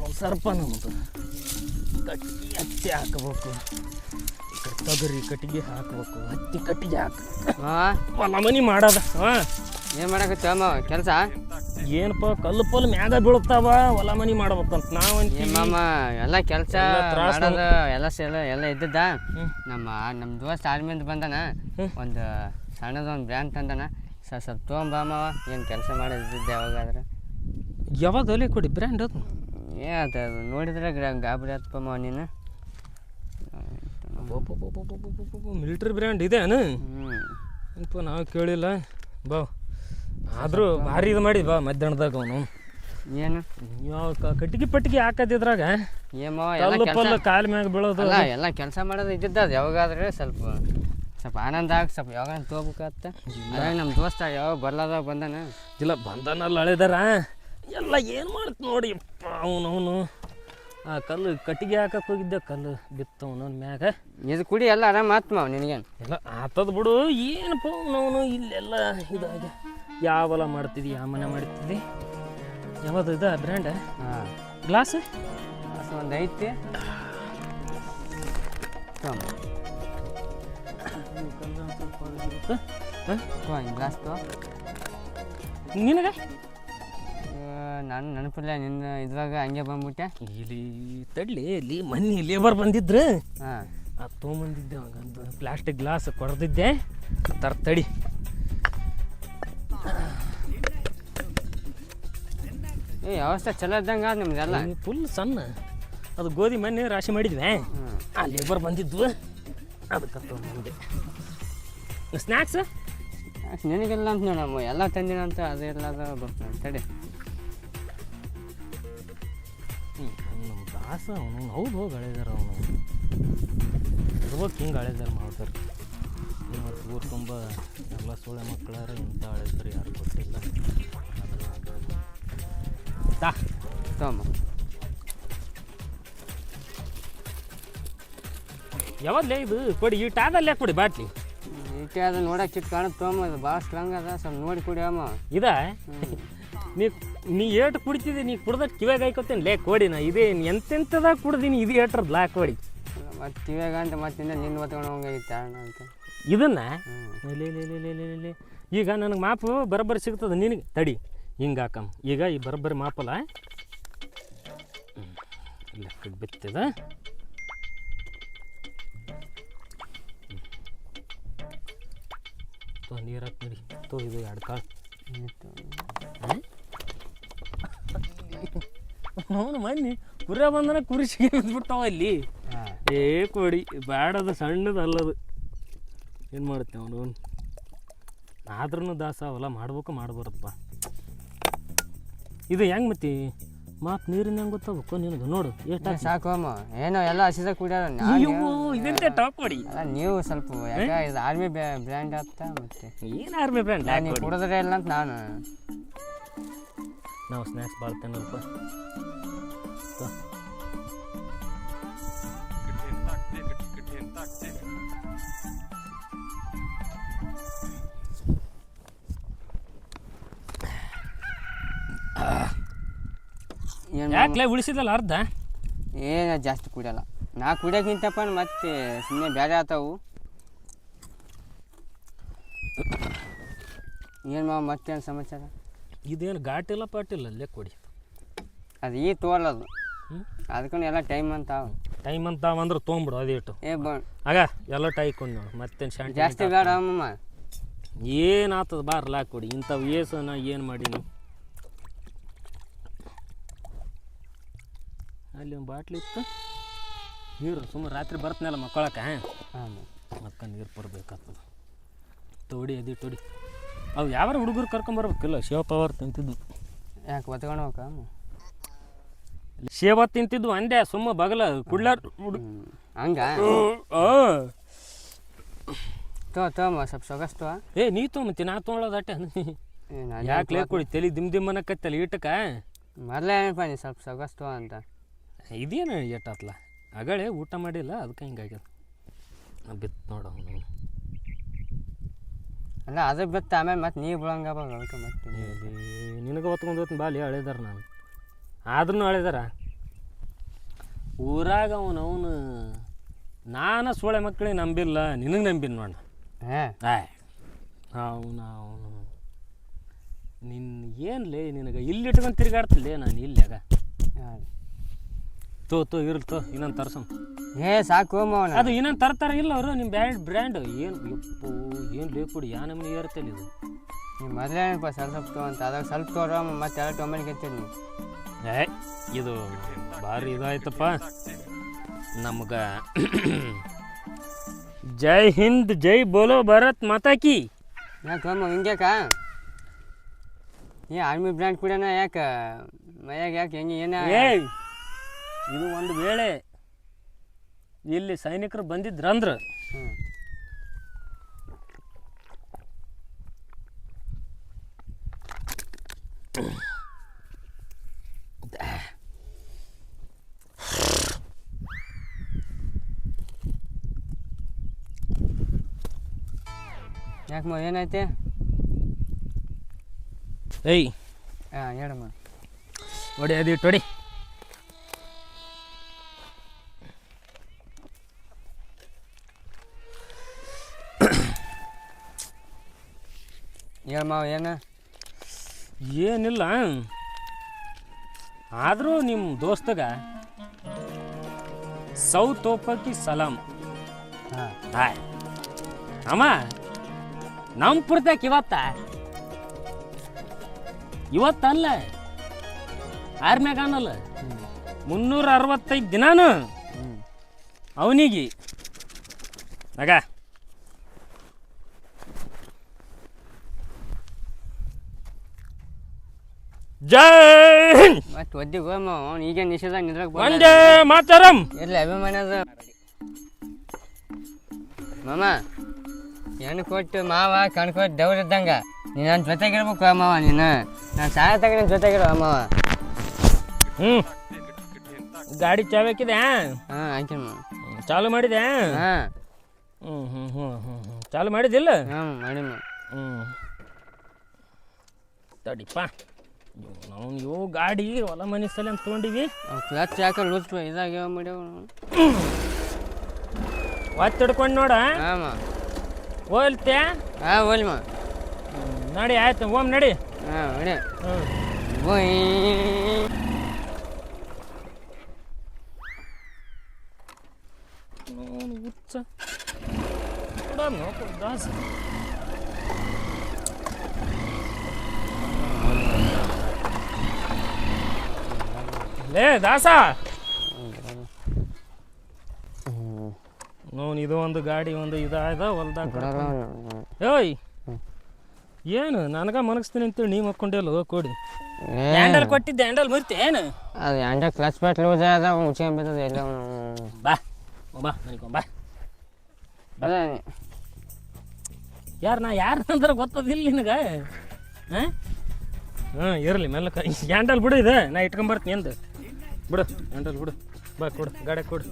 ಒಂದು ಸರ್ಪ ನಮ್ಮದು ಕಟ್ಟಿಗೆ ಹತ್ತಿ ಹಾಕಬೇಕು. ತೊಗರಿ ಕಟ್ಟಿಗೆ ಹಾಕಬೇಕು. ಹತ್ತಿ ಕಟ್ಟಿಗೆ ಹಾಕಬೇಕು ಮಾವ ಹೊಲ ಮನಿ ಮಾಡೋದ. ಹಾಂ. ಏನು ಮಾಡಕತ್ತ ಕೆಲಸ? ಏನಪ್ಪ ಕಲ್ಲು ಪಲ್ಲು ಮ್ಯಾಗ ಬೀಳ್ತಾವ ಹೊಲ ಮನಿ ಮಾಡ್ಬೇಕಂತ ನಾವಂತ ಮಾಮ ಎಲ್ಲ ಕೆಲಸ ಎಲ್ಲ ಸೇಲ ಮಾಡೋದು ಎಲ್ಲ ಸ- ಎಲ್ಲ ಇದ್ದದ್ದ. ನಮ್ಮ ನಮ್ಮ ದೋಸ್ತ ಆರ್ಮಿಯಿಂದ ಬಂದಾನ. ಒಂದು ಸಣ್ಣದೊಂದು ಬ್ರ್ಯಾಂಡ್ ತಂದಾನ. ಸ ಸ್ವಲ್ಪ ತೊಗೊಂಬ ಮಾವ ಏನು ಕೆಲಸ ಮಾಡೋದಿದ್ದೆ ಯಾವಾಗಾದ್ರೆ. ಯಾವಾಗ ಅಲ್ಲಿ ಕೊಡಿ ಬ್ರ್ಯಾಂಡ್ ಅದು. ಏ ಅದು ನೋಡಿದ್ರೆ ಗಾಬರಿ ಆತಪ್ಪ ಮಾವ ನೀನು. ಮಿಲಿಟ್ರಿ ಬ್ರ್ಯಾಂಡ್ ಇದೆ ಅನು ಹ್ಞೂ ಏನಪ್ಪ ನಾವು ಕೇಳಿಲ್ಲ. ಬಾ. ಆದರೂ ಭಾರಿ ಇದು ಮಾಡಿ ಬಾ ಮಧ್ಯಾಹ್ನದಾಗ ಅವನು. ಏನು? ಯಾವ ಕಟ್ಟಿಗೆ ಪಟ್ಟಿಗೆ ಹಾಕದಿದ್ರಾಗ ಏ ಮಾವ ಎಲ್ಲ ಪಲ್ಲು ಕಾಲ ಮ್ಯಾಗ ಬೀಳೋದು ಎಲ್ಲ ಕೆಲಸ ಮಾಡೋದು ಇದ್ದಿದ್ದ ಅದು ಯಾವಾಗಾದ್ರೆ ಸ್ವಲ್ಪ ಸ್ವಲ್ಪ ಆನಂದ ಆಗಿ ಸ್ವಲ್ಪ ಯಾವಾಗ ತೋಬೇಕಾಗತ್ತೆ ಅದ್ರಾಗ ನಮ್ಮ ದೋಸ್ತ ಯಾವಾಗ ಬರ್ಲಾದಾಗ ಬಂದಾನ? ಇಲ್ಲ ಬಂದಾನಲ್ಲ ಅಳೆದಾರ. ಎಲ್ಲ ಏನು ಮಾಡ್ತು ನೋಡಿ ಅವನು ಅವನು ಆ ಕಲ್ಲು ಕಟ್ಟಿಗೆ ಹಾಕಕ್ಕೆ ಹೋಗಿದ್ದೆ ಕಲ್ಲು ಬಿತ್ತವನು ಮ್ಯಾಗ. ಇದು ಕುಡಿ ಎಲ್ಲ ಆರಾಮ ಆತ್ಮ ನಿನಗೇನು? ಎಲ್ಲ ಆತದ ಬಿಡು ಏನಪ್ಪ ಅವನವನು ಇಲ್ಲೆಲ್ಲ ಇದಾಗ. ಯಾವಲ ಮಾಡ್ತಿದ್ದಿ ಯಾವ ಮನೆ ಮಾಡ್ತಿದ್ದಿ? ಯಾವುದು ಇದು ಬ್ರ್ಯಾಂಡ ಹಾಂ. ಗ್ಲಾಸ್ ಒಂದು ಐತಿ. ಹಾಂ ಗ್ಲಾಸ್ ನಿನಗೆ? ನಾನು ನೆನಪಿಲ್ಲ ನಿನ್ನ ಇದ್ರಾಗ ಹಂಗೆ ಬಂದ್ಬಿಟ್ಟೆ. ಇಲ್ಲಿ ತಡ್ಲಿ ಇಲ್ಲಿ ಮನ್ನಿ ಲೇಬರ್ ಬಂದಿದ್ರು. ಹಾಂ. ಅದು ತೊಗೊಂಬಂದಿದ್ದೆ ಹಂಗಂದು ಪ್ಲಾಸ್ಟಿಕ್ ಗ್ಲಾಸ್ ಕೊಡ್ದಿದ್ದೆ. ತರ ತಡಿ. ಏ ವ್ಯವಸ್ಥೆ ಚಲೋ ಇದ್ದಂಗೆ ಆದ್ ನಿಮ್ದೆಲ್ಲ ಫುಲ್ ಸಣ್ಣ. ಅದು ಗೋಧಿ ಮನೆ ರಾಶಿ ಮಾಡಿದ್ವಿ. ಆ ಲೇಬರ್ ಬಂದಿದ್ವು. ಅದಕ್ಕೆ ತೊಗೊಂಬಂದೆ. ಸ್ನ್ಯಾಕ್ಸ್ ನಿನಗೆಲ್ಲ ಅಂತ ನೋಡಮ್ಮ ಎಲ್ಲ ತಂದಿನಂತ ಅಂತ ಅದು ಬರ್ತಾನೆ ತಡಿ. ದಾಸ ಅವನು. ಹೌದು ಹೋಗಿ ಅಳೆದಾರ ಅವನು. ಇರ್ಬೇಕು ಹಿಂಗೆ ಅಳೆದಾರ ಮಾಡ್ತಾರೆ. ಮತ್ತು ಊರು ತುಂಬ ಎಲ್ಲ ಸೊಳ್ಳೆ ಮಕ್ಕಳಾರ ಇಂಥ ಅಳೆದಾರೆ ಯಾರು ಗೊತ್ತಿಲ್ಲ. ತಾ ತಮ್ಮ. ಯಾವಲ್ಲೇ ಇದು? ಕೊಡಿ ಈ ಟ್ಯಾದಲ್ಲೇ ಕೊಡಿ ಬಾಟ್ಲಿ. ಇಟ್ಟೆ ಅದು ನೋಡಕ್ಕೆ ಚಿಕ್ಕ ಕಾಣುತ್ತೆ ತೊಗೊಂಬ ಅದು ಭಾಳ ಸ್ಟ್ರಾಂಗ್ ಅದ. ಸ್ವಲ್ಪ ನೋಡಿ ಕೊಡಿ ಅಮ್ಮ. ಇದ? ನೀ ನೀ ಏಟು ಕುಡಿತಿದ್ದೀನಿ ನೀ ಕುಡ್ದ ಕಿವ್ಯಾಗ ಹಾಕೋತೇನೆ ಲೇ ಕೋಡಿ ನಾ ಇದೇ ಎಂತೆಂಥದಾಗ ಕುಡ್ದೀನಿ ಇದು ಏಟ್ರದ್ದು ಲಾ ಕೋಡಿ. ಮತ್ತು ಕಿವ್ಯಾಗ ಅಂತ ಮತ್ತೆ ನಿನ್ನ ಹೊತ್ಕೊಂಡು ಹೋಗಿತ್ತು ಅಂತ. ಇದನ್ನ? ಲೇ ಲೇ ಲೇ ಲೇ ಲೇ ಲೇ ಲೇ. ಈಗ ನನಗೆ ಮಾಪು ಬರೋಬ್ಬರಿ ಸಿಗ್ತದೆ ನಿನಗೆ? ತಡಿ ಹಿಂಗೆ ಹಾಕಮ್. ಈಗ ಈ ಬರೋಬ್ಬರಿ ಮಾಪಲ್ಲ ಲೆಕ್ಕಕ್ಕೆ ಬಿತ್ತದ. ನೀರು ಹಾಕಿ ತೋ ಇದು ಎರಡು ಕಾಳು. ಅವನು ಮನ್ನಿ ಕುರಿ ಬಂದನ ಕುರಿಸಿಗೆ ಸಿಗಿಬಿಡ್ತಾವ ಇಲ್ಲಿ ಏ ಕೊಡಿ. ಬ್ಯಾಡದು ಸಣ್ಣದು ಅಲ್ಲದು ಏನು ಮಾಡುತ್ತೆ ಅವನು? ಆದ್ರೂ ದಾಸ ಅವಲ್ಲ ಮಾಡ್ಬೇಕು ಮಾಡ್ಬಾರ್ದಪ್ಪ ಇದು ಹೆಂಗ್ ಮತ್ತಿ? ಮಾತು ನೀರಿನ ಹೆಂಗೆ ಗೊತ್ತಾಗಬೇಕು ನಿನಗೆ? ನೋಡು ಎಷ್ಟು ಸಾಕು ಅಮ್ಮ. ಏನೋ ಎಲ್ಲ ಹಸಿದ ಇದೆಂತೆ ಟಾಪ್ ಕೊಡಿ? ನೀವು ಸ್ವಲ್ಪ ಯಾಕೆ ಇದು ಆರ್ಮಿ ಬ್ರ್ಯಾಂಡ್ ಆಗ್ತಾ ಮತ್ತೆ. ಏನು ಆರ್ಮಿ ಬ್ರ್ಯಾಂಡ್ ಕುಡಿದ್ರೆ ಇಲ್ಲ ಅಂತ ನಾನು. ನಾವು ಸ್ನ್ಯಾಕ್ಸ್ ಭಾಳ ತಿನ್ನಲ್ಪ ಯಾಕ್ಲೆ ಉಳಿಸಿದಲ್ಲ ಅರ್ಧ? ಏನ ಜಾಸ್ತಿ ಕುಡಿಯಲ್ಲ. ನಾ ಕುಡಿಯೋಕ್ಕಿಂತಪ್ಪ ಮತ್ತೆ ಸುಮ್ಮನೆ ಬೇರೆ ಆತಾವು. ಏನು ಮಾವ ಮತ್ತೇನು ಸಮಾಚಾರ? ಇದೇನು ಘಾಟಿಲ್ಲ ಪಾಟಿಲ್ಲ ಅಲ್ಲೇ ಕೊಡಿ. ಅದು ಈ ತೋಲದು ಅದು. ಅದಕ್ಕೂ ಎಲ್ಲ ಟೈಮ್ ಅಂತ ಅವು. ಟೈಮ್ ಅಂತ ಅಂದ್ರೆ ತೊಗೊಂಬಿಡು ಅದಿಟ್ಟು ಏ ಬ. ಆಗ ಎಲ್ಲ ಟೈ ಕೊಂಡು ನೋಡು ಮತ್ತೇನು ಶಾಂತಿ ಜಾಸ್ತಿ ಬೇಡ ಅಮ್ಮಮ್ಮ. ಬಾರ್ ಬಾರ್ಲ ಕೊಡಿ. ಇಂಥವು ಏಸು ನಾ ಏನು ನೀವು ಅಲ್ಲಿ ಒಂದು ಬಾಟ್ಲಿ ಇತ್ತು. ನೀರು ಸುಮ್ಮನೆ ರಾತ್ರಿ ಬರ್ತನಲ್ಲ ಮಕ್ಕಳಕ್ಕೆ ಹಾಂ? ಮತ್ತೆ ನೀರು ಬರ್ಬೇಕಾಗ್ತದೆ ತೋಡಿ ಅದಿ ತೊಡಿ. ಅವು ಯಾವಾರ ಹುಡುಗರು ಕರ್ಕೊಂಬರ್ಬೇಕಿಲ್ಲ. ಶಿವ ಪವರ್ ತಿಂತಿದ್ವು. ಯಾಕೆ ಒತ್ಕೊಂಡು ಹೋಗ ತಿಂತಿದ್ದು ಸೇವ ತಿಂತಿದ್ವು ಅಂದೆ ಸುಮ್ಮ ಬಗಲ ಕುಡ್ಲಾರ ಹುಡುಗ ಹಂಗ? ತೋ ತೋಮ್ಮ ಸ್ವಲ್ಪ ಸೊಗಸ್ತು ಏ ನೀ ತೊಗೊಂಬತ್ತಿ ನಾ ತೊಗೊಳೋದಟ್ಟೆ ಯಾಕೆ ಕೊಡಿ ತಲೆ ದಿಮ್ ದಿಮ್ ಅನ್ನಕತ್ತಲ್ಲ ಈಟಕ ಮೊದಲೇ ಏನಪ್ಪ ನೀ ಸ್ವಲ್ಪ ಸೊಗಸ್ತು ಅಂತ? ಇದೇನು ಎಟ್ಟಾತ್ಲ ಅಗಳೇ ಊಟ ಮಾಡಿಲ್ಲ ಅದಕ್ಕೆ ಹಿಂಗಾಗ್ಯದ. ಬಿತ್ತು ನೋಡು ಅಲ್ಲ ಅದು ಬಿತ್ತು ಆಮೇಲೆ ಮತ್ತೆ ನೀರು ಬೀಳಂಗಪ್ಪ ಅದಕ್ಕೆ ಮತ್ತೆ. ನಿನಗೆ ಹೊತ್ಕೊಂಡು ಹೋಗ್ತೀನಿ ಬಾಲಿ ಅಳಿದಾರ ನಾನು. ಆದ್ರೂ ಅಳಿದಾರ. ಊರಾಗ ಅವನು ಅವನು ನಾನು ಸೋಳೆ ಮಕ್ಕಳಿಗೆ ನಂಬಿಲ್ಲ ನಿನಗೆ ನಂಬಿನ ನೋಡ ಹಾಂ. ಅವನು ಅವನು. ನಿನ್ನ ಏನು ಲೇ ನಿನಗೆ ಇಲ್ಲಿ ಇಟ್ಕೊಂಡು ತಿರುಗಾಡ್ತಿಲ್ಲ ನಾನು ಇಲ್ಲಾಗ? ತೋ ತೋ ಇರ್ಲಿ ತೋ ಇನ್ನೊಂದು ತರ್ಸಮ್ ಏ ಸಾಕು ಮಾವನ. ಅದು ಇನ್ನೊಂದು ತರ್ತಾರ ಇಲ್ಲ ಅವರು ನಿಮ್ಮ ಬ್ರ್ಯಾಂಡ್ ಬ್ರ್ಯಾಂಡ್. ಏನು ಯಪ್ಪು ಏನು ಬೇಕು ಯಾ ನಮ್ಗೆ ಏರ್ತೇನೆ ಇದು? ನೀವು ಮೊದಲೇ ಸರ್ ಸ್ವಲ್ಪ ಅಂತ. ಅದಾಗ ಸ್ವಲ್ಪ ತೋರ ಮತ್ತೆ ಎಲ್ಲ ಟೊಮೆಟೊ ಕೆತ್ತೀನಿ ನೀವು. ಏ ಇದು ಭಾರಿ ಇದಾಯ್ತಪ್ಪ. ನಮ್ಗೆ ಜೈ ಹಿಂದ್ ಜೈ ಬೋಲೋ ಭಾರತ್ ಮಾತಾಕಿ ಯಾಕೆ ಅಮ್ಮ ಹಿಂಗ್ಯಾಕ? ಏ ಆರ್ಮಿ ಬ್ರ್ಯಾಂಡ್ ಕೂಡ ಯಾಕೆ? ಮೈಯಾಗ ಯಾಕೆ ಹೆಂಗೆ ಏನ? ಏಯ್ ಇದು ಒಂದು ವೇಳೆ ಇಲ್ಲಿ ಸೈನಿಕರು ಬಂದಿದ್ರಂದ್ರೆ ಯಾಕಮ್ಮ ಏನೈತೆ ಏಯ್. ಹಾಂ ಹೇಳಮ್ಮ. ಹೊಡಿ ಅದಿಟ್ಟು ಇಟ್ಟು ಹೇಳಮ್ಮ ಏನು ಏನಿಲ್ಲ. ಆದರೂ ನಿಮ್ಮ ದೋಸ್ತಗ ಸೌತ್ ಓಪಕ್ಕಿ ಸಲಾಮ್ ಹಾಂ. ಹಾಯ್ ಅಮ್ಮ ನಮ್ಮ ಪುರ್ತಕ್ಕೆ ಇವತ್ತ ಇವತ್ತಲ್ಲ ಆರ್ಮ್ಯಾಗ ಅನ್ನಲ್ಲ. ಮುನ್ನೂರ ಅರವತ್ತೈದು ದಿನಾನು ಅವನಿಗೆ. ಆಗ ಜೈ ಹಿಂದ್. ಮತ್ತೆ ಒದ್ದಿಗೆ ಹೋಗಮ್ಮ ಅವ್ನು ಈಗ ನಿಷೇಧ ನಿದ್ರಾಗ ಒಂದೇ ಮಾತರಂ. ಅಭಿಮಾನ ಅದ ಮಾಮ ಹೆಣ್ಣು ಕೊಟ್ಟು ಮಾವ ಕಣ್ ಕೊಟ್ಟು ದೇವ್ರ ಇದ್ದಂಗ. ನೀನು ನನ್ನ ಜೊತೆಗಿರ್ಬೇಕು ಮಾವ ನೀನು. ನಾನು ಸಾಯ ತಗ ನಿನ್ನ ಜೊತೆಗಿರೋ ಮಾವ. ಹ್ಞೂ ಗಾಡಿ ಚಾಬೇಕಿದೆ ಹಾಂ ಆಯ್ತು ಮಾವ. ಚಾಲು ಮಾಡಿದೆ? ಹಾಂ. ಹ್ಞೂ ಹ್ಞೂ ಹ್ಞೂ ಹ್ಞೂ ಹ್ಞೂ ಚಾಲು ಮಾಡಿದಿಲ್ಲ ಹಾಂ ಮಾಡಿ ಮಾವ. ಹ್ಞೂ ತಡಿಪ್ಪ. ಇವು ಗಾಡಿ ಹೊಲ ಮನೆ ಸಲ ಅಂತ ತೊಗೊಂಡಿವಿ. ಕ್ಲಚ್ ಯಾಕೆ ಲೂಸ್ ಇದಾಗ್ಯಾವ ಮಾಡ್ಯಾವ ಒತ್ತು ಹಿಡ್ಕೊಂಡು ನೋಡ. ಹಾಂ ಹೋಲ್ತೆ ಹಾಂ ಹೋಲಿ ಮಾ. ನಡಿ ಆಯ್ತು ಓಮ್ ನಡಿ. ಹಾಂ ನಡಿ. ಹುಚ್ಚ. ನೋಡ ನೋಡ ದಾಸ ಲೇ ದಾಸ! ನೋನ್ ಇದು ಒಂದು ಗಾಡಿ ಒಂದು ಇದಾದ ಹೊಲ್ದಾಗ ಏಯ್! ಏನು? ನನಗ ಮನಗಿಸ್ತೀನಿ ಅಂತೇಳಿ ನೀವು ಹಾಕೊಂಡೆಲ್ಲ ಕೊಡಿ. ಹ್ಯಾಂಡಲ್ ಕೊಟ್ಟಿದ್ದೆ ಹ್ಯಾಂಡಲ್ ಮುರ್ತಿ ಏನು? ಅದು ಹ್ಯಾಂಡಲ್ ಕ್ಲಚ್ ಪ್ಯಾಟ್ ಲೂಸ್ ಅದ ಮುಚ್ಕೊಂಬಿದ್ದದ ಎಲ್ಲ. ಬಾ ಬಾ ನನಗೆ ಬಾ. ಯಾರು ನಾ ಯಾರು ಅಂದ್ರೆ ಗೊತ್ತದಿಲ್ಲ ನಿನಗೆ ಹಾಂ? ಹಾಂ ಇರಲಿ ಮೆಲ್ಲಕ. ಹ್ಯಾಂಡಲ್ ಬಿಡು ಇದೆ ನಾ ಇಟ್ಕೊಂಬರ್ತೀನಿ ಎಂದು ಬಿಡು. ಎಂಟಲ್ ಬಿಡು. ಬಾ ಕೊಡು. ಗಾಡಿ ಕೊಡು.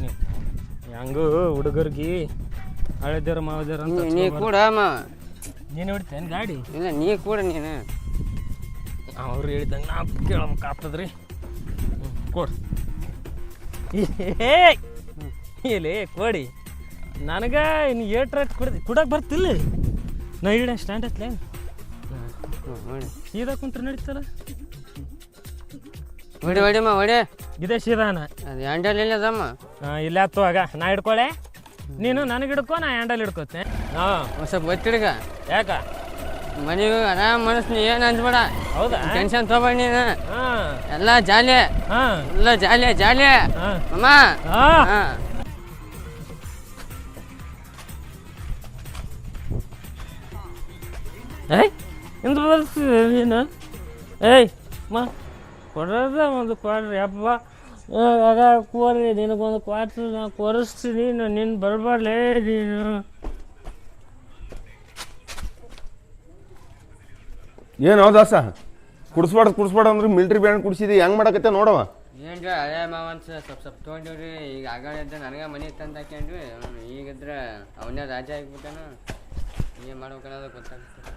ನೀ ಹೆಂಗೂ ಹುಡುಗರ್ಗಿ ಹಳೆದ್ಯಾರ ಮಾವದ್ಯಾರ ಅಂತ ನೀ ಕೂಡ ಅಮ್ಮ. ನೀನು ಹೊಡಿತೇನು ಗಾಡಿ? ಇಲ್ಲ ನೀ ಕೂಡ ನೀನು. ಅವ್ರು ಹೇಳಿದಂಗೆ ನಾ ಕೇಳ್ಬೇಕಾಗ್ತದ್ರಿ ಹ್ಞೂ ಕೊಡು. ಇಲ್ಲಿ ಕೊಡಿ. ನನಗೆ ಇನ್ನು ಏಟ್ ರೇಟ್ ಕುಡ್ದು ಕುಡಕ್ಕೆ ಬರ್ತಿಲ್ಲ. ನಾ ಇಡ ಸ್ಟ್ಯಾಂಡ್ ಹತ್ತಲೇ ಸೀದಾ ಕುಂತ್ರೆ ನಡೀತಲ್ಲ ಹೊಡಿ ಹೊಡಿಮ್ಮ ಹೊಡಿ. ಇದೇ ಸೀದಾನ ಅದು ಹ್ಯಾಂಡಲ್ ಇಲ್ಲ ಅದಮ್ಮ ಇಲ್ಲ ಆತು ಆಗ ನಾ ಹಿಡ್ಕೊಳೆ. ನೀನು ನನಗೆ ಹಿಡ್ಕೊ ನಾ ಹ್ಯಾಂಡಲ್ ಹಿಡ್ಕೋತೆ ಹಾ. ಒಂದು ಸ್ವಲ್ಪ ಒತ್ತಿಡ್ಗ ಯಾಕ? ಮನೆಗೆ ಆರಾಮ್ ಮನಸ್ಸು ನೀ ಏನು ಅಂದ್ಬೇಡ. ಹೌದಾ? ಟೆನ್ಷನ್ ತಗೋಬೇಡ ನೀನು. ಹಾಂ. ಎಲ್ಲ ಜಾಲಿ. ಹಾಂ. ಎಲ್ಲ ಜಾಲಿ ಜಾಲಿ. ಹಾಂ. ಅಮ್ಮ ಹಾ. ಹಾಂ. ಏಯ್ ಇಂದು ಬರ್ತೀವಿ ನೀನು? ಏಯ್ ಮಾ. ಕೊಡೋದ ಒಂದು ಕೊಡ್ರಿ ಅಪ್ಪ. ಆಗ ಕೋರಿ ನಿನಗೊಂದು ಕ್ವಾರ್ಟರ್ ನಾನು ಕೊರಿಸ್ತೀನಿ ನಾನು ನಿನ್ನ ಬರಬಾರ್ಲೇ ನೀನು. ಏನು ದಾಸ? ಕುಡಿಸ್ಬಾರ್ದು ಕುಡಿಸ್ಬಾರ್ದು ಅಂದ್ರೆ ಮಿಲ್ಟ್ರಿ ಬ್ಯಾಂಡ್ ಕುಡಿಸಿದೆ ಹೆಂಗ್ ಮಾಡಕತ್ತೆ ನೋಡವ ಏನ್ರಿ ಅದೇ ಮಾವ ಅಂತ ಸ್ವಲ್ಪ ಸ್ವಲ್ಪ ತೊಗೊಂಡಿವ್ರಿ. ಈಗ ಆಗಾಳೆ ಇದ್ದ ನನಗೆ ಮನೆ ತಂದು ಹಾಕ್ಯಂಡ್ವಿ ಈಗಿದ್ರೆ ಅವನೇ ರಾಜ ಆಗಿಬಿಟ್ಟಾನ. ಏನು ಮಾಡ್ಬೇಕನ್ನೋದು ಗೊತ್ತಾಗ್ತದೆ